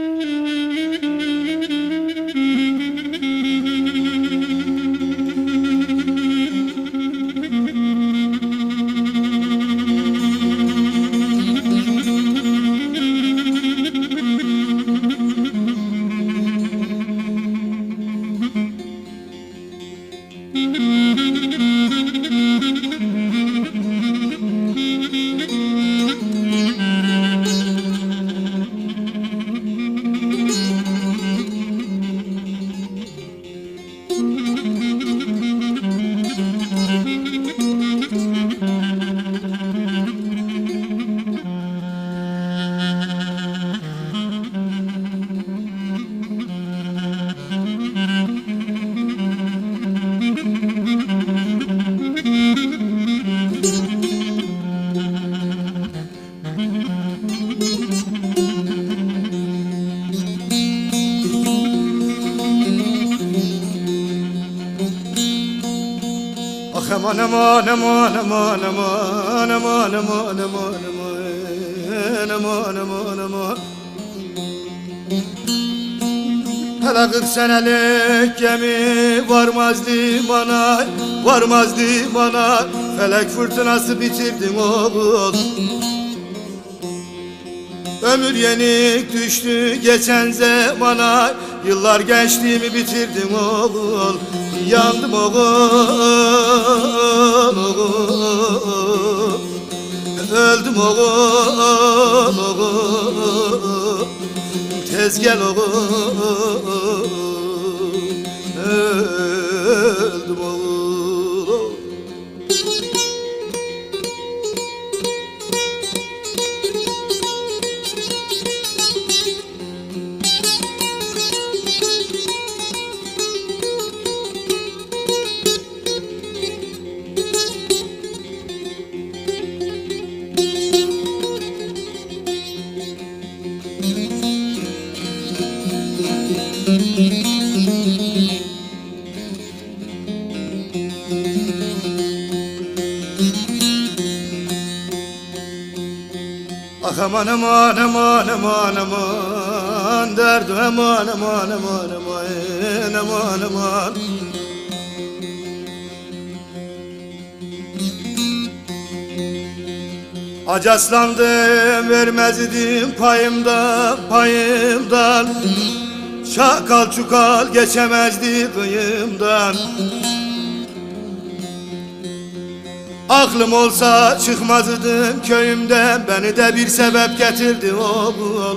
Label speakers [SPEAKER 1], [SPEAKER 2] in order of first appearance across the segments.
[SPEAKER 1] Mm-hmm. Aman aman aman aman aman aman aman aman aman aman aman aman Hele kırk senelik gemi varmaz limana Varmaz limana Felek fırtınası bitirdin oğul Ömür yenik düştü geçen zamana Yıllar gençliğimi bitirdin oğul Yandım oğul, oğul Öldüm oğul, oğul Tez gel oğul Öldüm oğul aman aman aman aman aman. Derdim aman aman aman aman aman aman. Acaslandım vermezdim payımdan payımdan. Çakal çukal geçemezdi kıyımdan Aklım olsa çıkmazdım köyümden Beni de bir sebep getirdi oğul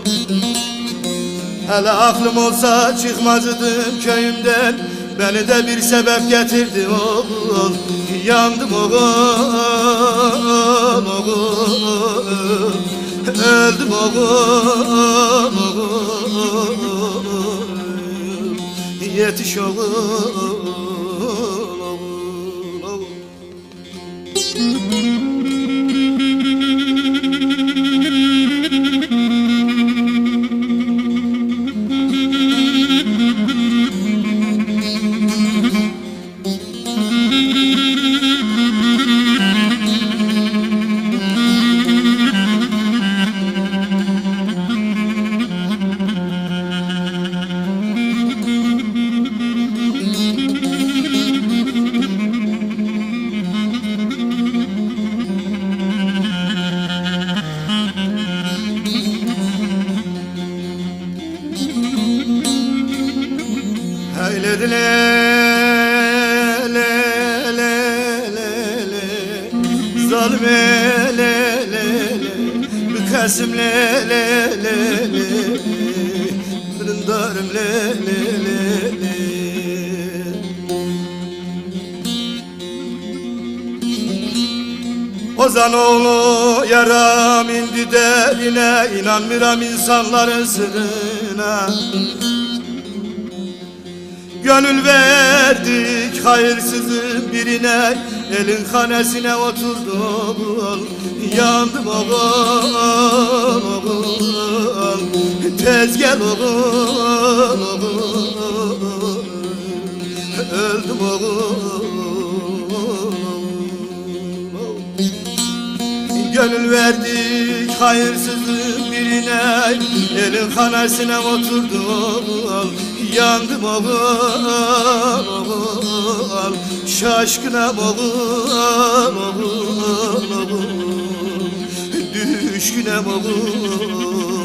[SPEAKER 1] Hele aklım olsa çıkmazdım köyümden Beni de bir sebep getirdi oğul Yandım oğul, oğul Öldüm oğul, oğul Yetiş oğul, Heyledi le le le le Zalim le le le Fırındarım le le le le Ozanoğlu yaram indi derine İnanmıram insanların sırrına Gönül verdik hayırsızın birine Elin hanesine oturdum Yandım oğul, oğul Tez gel oğul, Öldüm oğul Gönül verdik hayırsızın birine Elin kanasına oturdum Yandım oğul oğul Şaşkınım oğul oğul